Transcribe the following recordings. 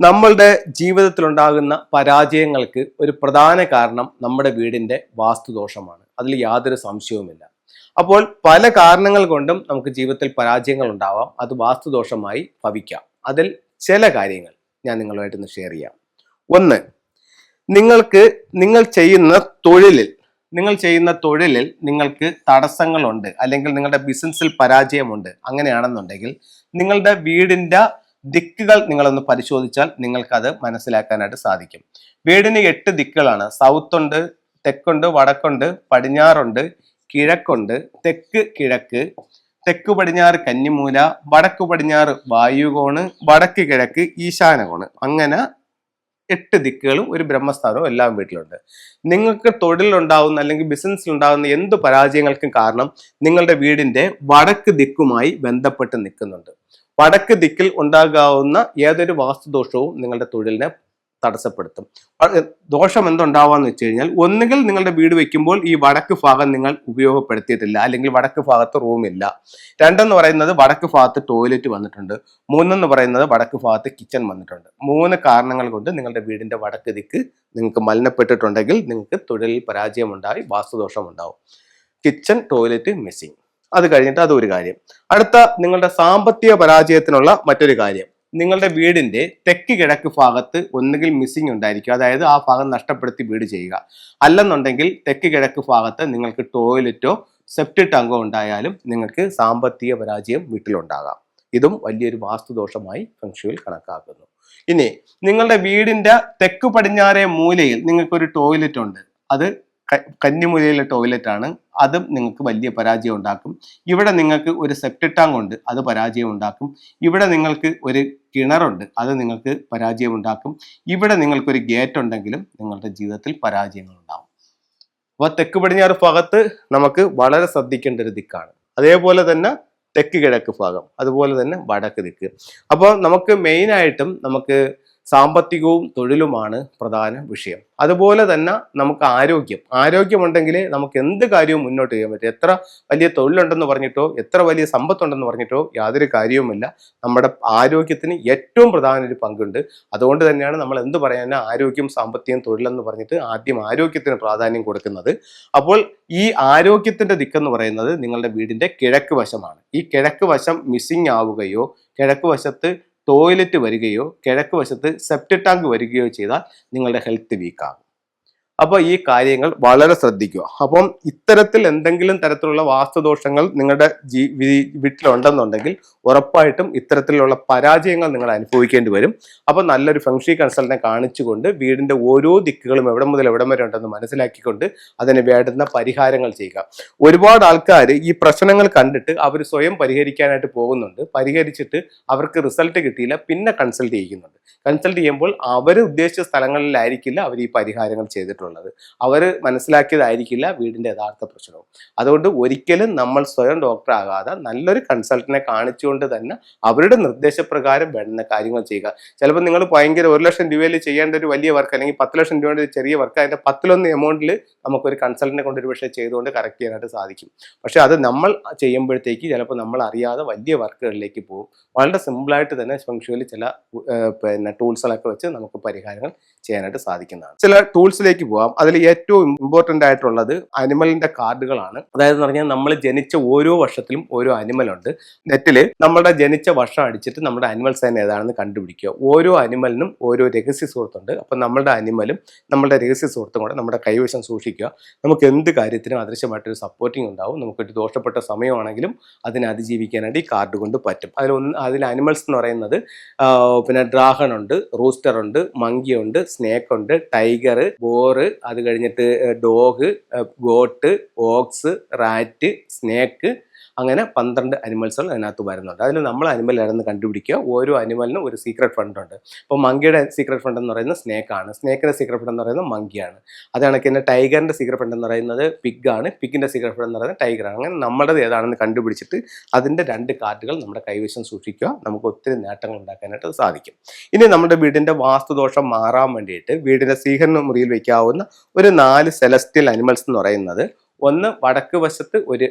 നമ്മളുടെ ജീവിതത്തിലുണ്ടാകുന്ന പരാജയങ്ങൾക്ക് ഒരു പ്രധാന കാരണം നമ്മുടെ വീടിന്റെ വാസ്തുദോഷമാണ്. അതിൽ യാതൊരു സംശയവുമില്ല. അപ്പോൾ പല കാരണങ്ങൾ കൊണ്ടും നമുക്ക് ജീവിതത്തിൽ പരാജയങ്ങൾ ഉണ്ടാവാം. അത് വാസ്തുദോഷമായി ഭവിക്കാം. അതിൽ ചില കാര്യങ്ങൾ ഞാൻ നിങ്ങളുമായിട്ടൊന്ന് ഷെയർ ചെയ്യാം. ഒന്ന് നിങ്ങൾക്ക് നിങ്ങൾ ചെയ്യുന്ന തൊഴിലിൽ നിങ്ങൾ ചെയ്യുന്ന തൊഴിലിൽ നിങ്ങൾക്ക് തടസ്സങ്ങളുണ്ട്. അല്ലെങ്കിൽ നിങ്ങളുടെ ബിസിനസ്സിൽ പരാജയമുണ്ട്. അങ്ങനെയാണെന്നുണ്ടെങ്കിൽ നിങ്ങളുടെ വീടിന്റെ ദിക്കുകൾ നിങ്ങളൊന്ന് പരിശോധിച്ചാൽ നിങ്ങൾക്കത് മനസ്സിലാക്കാനായിട്ട് സാധിക്കും. വീടിന് എട്ട് ദിക്കുകളാണ്. സൗത്ത് ഉണ്ട് തെക്കുണ്ട് വടക്കുണ്ട് പടിഞ്ഞാറുണ്ട് കിഴക്കുണ്ട് തെക്ക് കിഴക്ക് തെക്ക് പടിഞ്ഞാറ് കന്നിമൂല വടക്ക് പടിഞ്ഞാറ് വായുകോണ് വടക്ക് കിഴക്ക് ഈശാനകോണ്. അങ്ങനെ എട്ട് ദിക്കുകളും ഒരു ബ്രഹ്മസ്ഥാനവും എല്ലാം വീട്ടിലുണ്ട്. നിങ്ങൾക്ക് തൊഴിലുണ്ടാവുന്ന അല്ലെങ്കിൽ ബിസിനസ്സിൽ ഉണ്ടാകുന്ന എന്ത് പരാജയങ്ങൾക്കും കാരണം നിങ്ങളുടെ വീടിന്റെ വടക്ക് ദിക്കുമായി ബന്ധപ്പെട്ട് നിൽക്കുന്നുണ്ട്. വടക്ക് ദിക്കിൽ ഉണ്ടാകാവുന്ന ഏതൊരു വാസ്തുദോഷവും നിങ്ങളുടെ തൊഴിലിനെ തടസ്സപ്പെടുത്തും. ദോഷം എന്തുണ്ടാവാന്ന് വെച്ച് കഴിഞ്ഞാൽ ഒന്നുകിൽ നിങ്ങളുടെ വീട് വെക്കുമ്പോൾ ഈ വടക്ക് ഭാഗം നിങ്ങൾ ഉപയോഗപ്പെടുത്തിയിട്ടില്ല അല്ലെങ്കിൽ വടക്ക് ഭാഗത്ത് റൂമില്ല. രണ്ടെന്ന് പറയുന്നത് വടക്ക് ഭാഗത്ത് ടോയ്ലറ്റ് വന്നിട്ടുണ്ട്. മൂന്നെന്ന് പറയുന്നത് വടക്ക് ഭാഗത്ത് കിച്ചൺ വന്നിട്ടുണ്ട്. മൂന്ന് കാരണങ്ങൾ കൊണ്ട് നിങ്ങളുടെ വീടിന്റെ വടക്ക് ദിക്ക് നിങ്ങൾക്ക് മലിനപ്പെട്ടിട്ടുണ്ടെങ്കിൽ നിങ്ങൾക്ക് തൊഴിലിൽ പരാജയമുണ്ടായി വാസ്തുദോഷം ഉണ്ടാവും കിച്ചൺ ടോയ്ലറ്റ് മിസ്സിങ് അത് കഴിഞ്ഞിട്ട് അതൊരു കാര്യം. അടുത്ത നിങ്ങളുടെ സാമ്പത്തിക പരാജയത്തിനുള്ള മറ്റൊരു കാര്യം. നിങ്ങളുടെ വീടിന്റെ തെക്ക് കിഴക്ക് ഭാഗത്ത് ഒന്നുകിൽ മിസ്സിംഗ് ഉണ്ടായിരിക്കും. അതായത് ആ ഭാഗം നഷ്ടപ്പെടുത്തി വീട് ചെയ്യുക. അല്ലെന്നുണ്ടെങ്കിൽ തെക്ക് കിഴക്ക് ഭാഗത്ത് നിങ്ങൾക്ക് ടോയ്ലറ്റോ സെപ്റ്റി ടാങ്കോ ഉണ്ടായാലും നിങ്ങൾക്ക് സാമ്പത്തിക പരാജയം വീട്ടിലുണ്ടാകാം. ഇതും വലിയൊരു വാസ്തുദോഷമായി ഫംഗ്ഷനിൽ കണക്കാക്കുന്നു. ഇനി നിങ്ങളുടെ വീടിന്റെ തെക്ക് പടിഞ്ഞാറേ മൂലയിൽ നിങ്ങൾക്കൊരു ടോയ്ലറ്റ് ഉണ്ട്. അത് കന്നിമൂലയിലെ ടോയ്ലറ്റ് ആണ്. അതും നിങ്ങൾക്ക് വലിയ പരാജയം ഉണ്ടാക്കും. ഇവിടെ നിങ്ങൾക്ക് ഒരു സെപ്റ്റി ടാങ്ക് ഉണ്ട് അത് പരാജയം ഉണ്ടാക്കും. ഇവിടെ നിങ്ങൾക്ക് ഒരു കിണറുണ്ട് അത് നിങ്ങൾക്ക് പരാജയം ഉണ്ടാക്കും. ഇവിടെ നിങ്ങൾക്കൊരു ഗേറ്റ് ഉണ്ടെങ്കിലും നിങ്ങളുടെ ജീവിതത്തിൽ പരാജയങ്ങൾ ഉണ്ടാവും. അപ്പോൾ തെക്ക് പടിഞ്ഞാറ് ഭാഗത്ത് നമുക്ക് വളരെ ശ്രദ്ധിക്കേണ്ട ഒരു ദിക്കാണ്. അതേപോലെ തന്നെ തെക്ക് കിഴക്ക് ഭാഗം അതുപോലെ തന്നെ വടക്ക് ദിക്ക്. അപ്പോൾ നമുക്ക് മെയിനായിട്ടും നമുക്ക് സാമ്പത്തികവും തൊഴിലുമാണ് പ്രധാന വിഷയം. അതുപോലെ തന്നെ നമുക്ക് ആരോഗ്യം. ആരോഗ്യമുണ്ടെങ്കിൽ നമുക്ക് എന്ത് കാര്യവും മുന്നോട്ട് ചെയ്യാൻ പറ്റും. എത്ര വലിയ തൊഴിലുണ്ടെന്ന് പറഞ്ഞിട്ടോ എത്ര വലിയ സമ്പത്തുണ്ടെന്ന് പറഞ്ഞിട്ടോ യാതൊരു കാര്യവുമില്ല. നമ്മുടെ ആരോഗ്യത്തിന് ഏറ്റവും പ്രധാന ഒരു പങ്കുണ്ട്. അതുകൊണ്ട് തന്നെയാണ് നമ്മൾ എന്ത് പറയാനാ ആരോഗ്യം സാമ്പത്തികം തൊഴിലെന്ന് പറഞ്ഞിട്ട് ആദ്യം ആരോഗ്യത്തിന് പ്രാധാന്യം കൊടുക്കുന്നത്. അപ്പോൾ ഈ ആരോഗ്യത്തിന്റെ ദിക്കെന്ന് പറയുന്നത് നിങ്ങളുടെ വീടിന്റെ കിഴക്ക് വശമാണ്. ഈ കിഴക്ക് വശം മിസ്സിംഗ് ആവുകയോ കിഴക്ക് വശത്ത് ടോയ്ലറ്റ് വരികയോ കിഴക്ക് വശത്ത് സെപ്റ്റ് ടാങ്ക് വരികയോ ചെയ്താൽ നിങ്ങളുടെ ഹെൽത്ത് വീക്കാകും അപ്പോൾ ഈ കാര്യങ്ങൾ വളരെ ശ്രദ്ധിക്കുക. അപ്പം ഇത്തരത്തിൽ എന്തെങ്കിലും തരത്തിലുള്ള വാസ്തുദോഷങ്ങൾ നിങ്ങളുടെ ജീ വീട്ടിലുണ്ടെന്നുണ്ടെങ്കിൽ ഉറപ്പായിട്ടും ഇത്തരത്തിലുള്ള പരാജയങ്ങൾ നിങ്ങൾ അനുഭവിക്കേണ്ടി വരും. അപ്പോൾ നല്ലൊരു ഫംഗ്ഷി കൺസൾട്ടനെ കാണിച്ചുകൊണ്ട് വീടിന്റെ ഓരോ ദിക്കുകളും എവിടെ മുതൽ എവിടം വരെ ഉണ്ടെന്ന് മനസ്സിലാക്കിക്കൊണ്ട് അതിന് വേണ്ടുന്ന പരിഹാരങ്ങൾ ചെയ്യുക. ഒരുപാട് ആൾക്കാർ ഈ പ്രശ്നങ്ങൾ കണ്ടിട്ട് അവർ സ്വയം പരിഹരിക്കാനായിട്ട് പോകുന്നുണ്ട്. പരിഹരിച്ചിട്ട് അവർക്ക് റിസൾട്ട് കിട്ടിയില്ല പിന്നെ കൺസൾട്ട് ചെയ്യുന്നുണ്ട് കൺസൾട്ട് ചെയ്യുമ്പോൾ അവർ ഉദ്ദേശിച്ച സ്ഥലങ്ങളിലായിരിക്കില്ല അവർ ഈ പരിഹാരങ്ങൾ ചെയ്തിട്ടുള്ളത്. അവർ മനസ്സിലാക്കിയതായിരിക്കില്ല വീടിന്റെ യഥാർത്ഥ പ്രശ്നവും. അതുകൊണ്ട് ഒരിക്കലും നമ്മൾ സ്വയം ഡോക്ടറാകാതെ നല്ലൊരു കൺസൾട്ടിനെ കാണിച്ചുകൊണ്ട് തന്നെ അവരുടെ നിർദ്ദേശപ്രകാരം വേണ്ട കാര്യങ്ങൾ ചെയ്യുക. ചിലപ്പോൾ നിങ്ങൾ ഭയങ്കര ഒരു ലക്ഷം രൂപയിൽ ചെയ്യേണ്ട ഒരു വലിയ വർക്ക് അല്ലെങ്കിൽ പത്ത് ലക്ഷം രൂപയുടെ ചെറിയ വർക്ക് അതിന്റെ പത്തിലൊന്ന് എമൗണ്ടിൽ നമുക്കൊരു കൺസൾട്ടിനെ കൊണ്ട് ഒരു പക്ഷേ ചെയ്തുകൊണ്ട് കറക്റ്റ് ചെയ്യാനായിട്ട് സാധിക്കും. പക്ഷേ അത് നമ്മൾ ചെയ്യുമ്പോഴത്തേക്ക് ചിലപ്പോൾ നമ്മൾ അറിയാതെ വലിയ വർക്കുകളിലേക്ക് പോകും. വളരെ സിമ്പിളായിട്ട് തന്നെ ഫംഗ്ഷനിൽ ചില പിന്നെ ടൂൾസുകളൊക്കെ വെച്ച് നമുക്ക് പരിഹാരങ്ങൾ ചെയ്യാനായിട്ട് സാധിക്കുന്നതാണ്. ചില ടൂൾസിലേക്ക് പോകാം അതിൽ ഏറ്റവും ഇമ്പോർട്ടന്റ് ആയിട്ടുള്ളത് അനിമലിന്റെ കാർഡുകളാണ്. അതായത് പറഞ്ഞാൽ നമ്മൾ ജനിച്ച ഓരോ വർഷത്തിലും ഓരോ അനിമലുണ്ട് നെറ്റിൽ നമ്മുടെ ജനിച്ച വർഷം അടിച്ചിട്ട് നമ്മുടെ അനിമൽ സൈൻ ഏതാണെന്ന് കണ്ടുപിടിക്കുക. ഓരോ അനിമലിനും ഓരോ രഹസ്യ സുഹൃത്തുണ്ട്. അപ്പം നമ്മളുടെ അനിമലും നമ്മളുടെ രഹസ്യ സുഹൃത്തും കൂടെ നമ്മുടെ കൈവശം സൂക്ഷിക്കുക. നമുക്ക് എന്ത് കാര്യത്തിനും അദൃശ്യമായിട്ടൊരു സപ്പോർട്ടിംഗ് ഉണ്ടാവും. നമുക്കൊരു ദോഷപ്പെട്ട സമയമാണെങ്കിലും അതിനെ അതിജീവിക്കാനായിട്ട് ഈ കാർഡ് കൊണ്ട് പറ്റും. അതിലൊന്ന് അതിൽ അനിമൽസ് എന്ന് പറയുന്നത് പിന്നെ ഡ്രാഗൺ ഉണ്ട് റൂസ്റ്റർ ഉണ്ട് മങ്കി ഉണ്ട് സ്നേക്ക് ഉണ്ട് ടൈഗർ ബോറ് അത് കഴിഞ്ഞിട്ട് dog goat ox rat snake അങ്ങനെ പന്ത്രണ്ട് അനിമൽസുകൾ അതിനകത്ത് വരുന്നുണ്ട്. അതിൽ നമ്മൾ അനിമൽ ഏതെന്ന് കണ്ടുപിടിക്കുക. ഓരോ അനിമലിനും ഒരു സീക്രട്ട് ഫണ്ട് ഉണ്ട്. ഇപ്പോൾ മങ്കിയുടെ സീക്രട്ട് ഫണ്ട് എന്ന് പറയുന്നത് സ്നേക്കാണ് സ്നേക്കിന്റെ സീക്രട്ട് ഫണ്ട് എന്ന് പറയുന്നത് മങ്കിയാണ് അത് കണക്ക് തന്നെ ടൈഗറിന്റെ സീക്രട്ട് ഫണ്ട് എന്ന് പറയുന്നത് പിഗാണ് പിഗിന്റെ സീക്രട്ട് ഫണ്ട് എന്ന് പറയുന്നത് ടൈഗറാണ് അങ്ങനെ നമ്മുടേത് ഏതാണെന്ന് കണ്ടുപിടിച്ചിട്ട് അതിന്റെ രണ്ട് കാർഡുകൾ നമ്മുടെ കൈവശം സൂക്ഷിക്കുക. നമുക്ക് ഒത്തിരി നേട്ടങ്ങൾ ഉണ്ടാക്കാനായിട്ട് സാധിക്കും. ഇനി നമ്മുടെ വീടിന്റെ വാസ്തുദോഷം മാറാൻ വേണ്ടിയിട്ട് വീടിന്റെ സ്വീകരണ മുറിയിൽ വയ്ക്കാവുന്ന ഒരു നാല് സെലസ്റ്റിയൽ അനിമൽസ് എന്ന് പറയുന്നത് ഒന്ന് വടക്ക് വശത്ത് ഒരു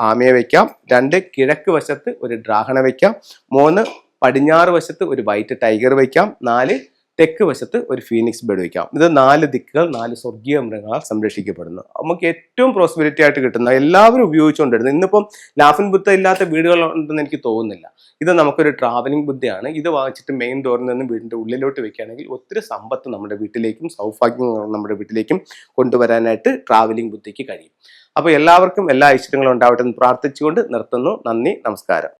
ആമയെ വയ്ക്കാം രണ്ട് കിഴക്ക് വശത്ത് ഒരു ഡ്രാഗണെ വയ്ക്കാം മൂന്ന് പടിഞ്ഞാറ് വശത്ത് ഒരു വൈറ്റ് ടൈഗർ വയ്ക്കാം നാല് തെക്ക് വശത്ത് ഒരു ഫീനിക്സ് ബേഡ് വയ്ക്കാം ഇത് നാല് ദിക്കുകൾ നാല് സ്വർഗീയ മൃഗങ്ങളാൽ സംരക്ഷിക്കപ്പെടുന്നു. നമുക്ക് ഏറ്റവും പ്രോസ്പെരിറ്റി ആയിട്ട് കിട്ടുന്ന എല്ലാവരും ഉപയോഗിച്ചുകൊണ്ടിരുന്നു ഇന്നിപ്പം ലാഫിൻ ബുദ്ധ ഇല്ലാത്ത വീടുകൾ ഉണ്ടെന്ന് എനിക്ക് തോന്നുന്നില്ല. ഇത് നമുക്കൊരു ട്രാവലിംഗ് ബുദ്ധയാണ്. ഇത് വാങ്ങിച്ചിട്ട് മെയിൻ ഡോറിൽ നിന്ന് വീടിന്റെ ഉള്ളിലോട്ട് വെക്കുകയാണെങ്കിൽ ഒത്തിരി സമ്പത്ത് നമ്മുടെ വീട്ടിലേക്കും സൗഭാഗ്യം നമ്മുടെ വീട്ടിലേക്കും കൊണ്ടുവരാനായിട്ട് ട്രാവലിംഗ് ബുദ്ധിക്ക് കഴിയും. അപ്പോൾ എല്ലാവർക്കും എല്ലാ ഐശ്വര്യങ്ങളും ഉണ്ടാവട്ടെ എന്ന് പ്രാർത്ഥിച്ചുകൊണ്ട് നിർത്തുന്നു. നന്ദി നമസ്കാരം.